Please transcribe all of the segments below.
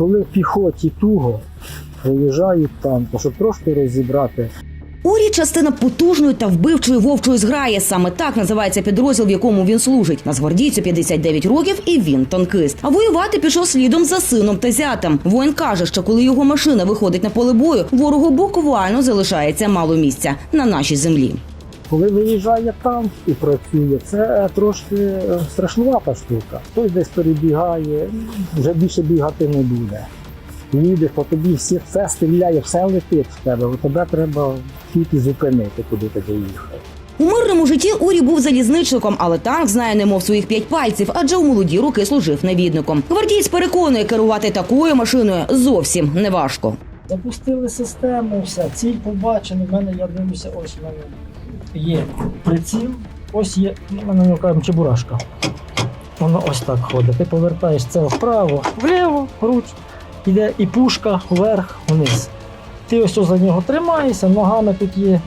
коли в піхоті туго, виїжджають танки, щоб трошки розібрати. Урі частина потужної та вбивчої вовчої зграї. Саме так називається підрозділ, в якому він служить. Нацгвардійцю 59 років, і він танкист. А воювати пішов слідом за сином та зятем. Воїн каже, що коли його машина виходить на поле бою, ворогу буквально залишається мало місця на нашій землі. Коли виїжджає танк і працює, це трошки е, страшнувата штука. Хтось десь перебігає, вже більше бігати не буде. Їде, по тобі всі все стріляє, все летить в тебе. От Тебе треба тільки зупинити, куди ти доїхав. У мирному житті Урі був залізничником, але танк знає немов своїх п'ять пальців, адже у молоді роки служив навідником. Гвардієць переконує, керувати такою машиною зовсім не важко. Запустили систему, все, ціль побачена. В мене я дивлюся, ось в мене є приціл, ось є, ну, ми на нього кажемо чебурашка. Воно ось так ходить. Ти повертаєш це вправо, вліво, руч, іде і пушка вверх, вниз. Ти ось за нього тримаєшся, ногами тут є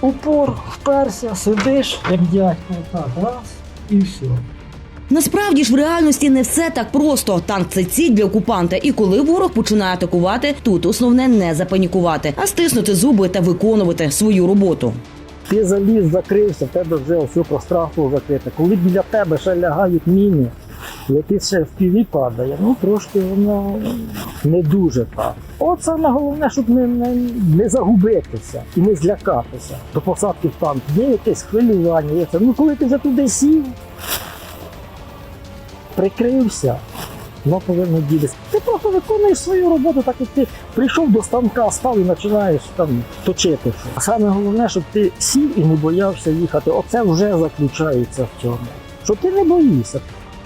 упор, вперся, сидиш, як дядько, так, раз і все. Насправді ж в реальності не все так просто. Танк це ціль для окупанта. І коли ворог починає атакувати, тут основне не запанікувати, а стиснути зуби та виконувати свою роботу. Ти заліз, закрився, в тебе вже все пространство закрите. Коли біля тебе ще лягають міни, який ще в піві падає, ну трошки воно не дуже так. От саме головне, щоб не, не, не загубитися і не злякатися. До посадки в танк є якесь хвилювання. Є це. Ну коли ти вже туди сів, прикрився. Воно повинно ділитися. Ти просто виконуєш свою роботу, так як ти прийшов до станка, став і починаєш там точити. А саме головне, щоб ти сів і не боявся їхати. Оце вже заключається в цьому. Що ти не боїшся.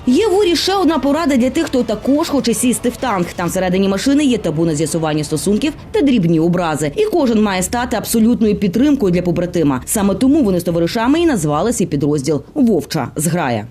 Є в урі ще одна порада для тих, хто також хоче сісти в танк. Там всередині машини є табу на з'ясування стосунків та дрібні образи. І кожен має стати абсолютною підтримкою для побратима. Саме тому вони з товаришами і назвали свій підрозділ Вовча зграя.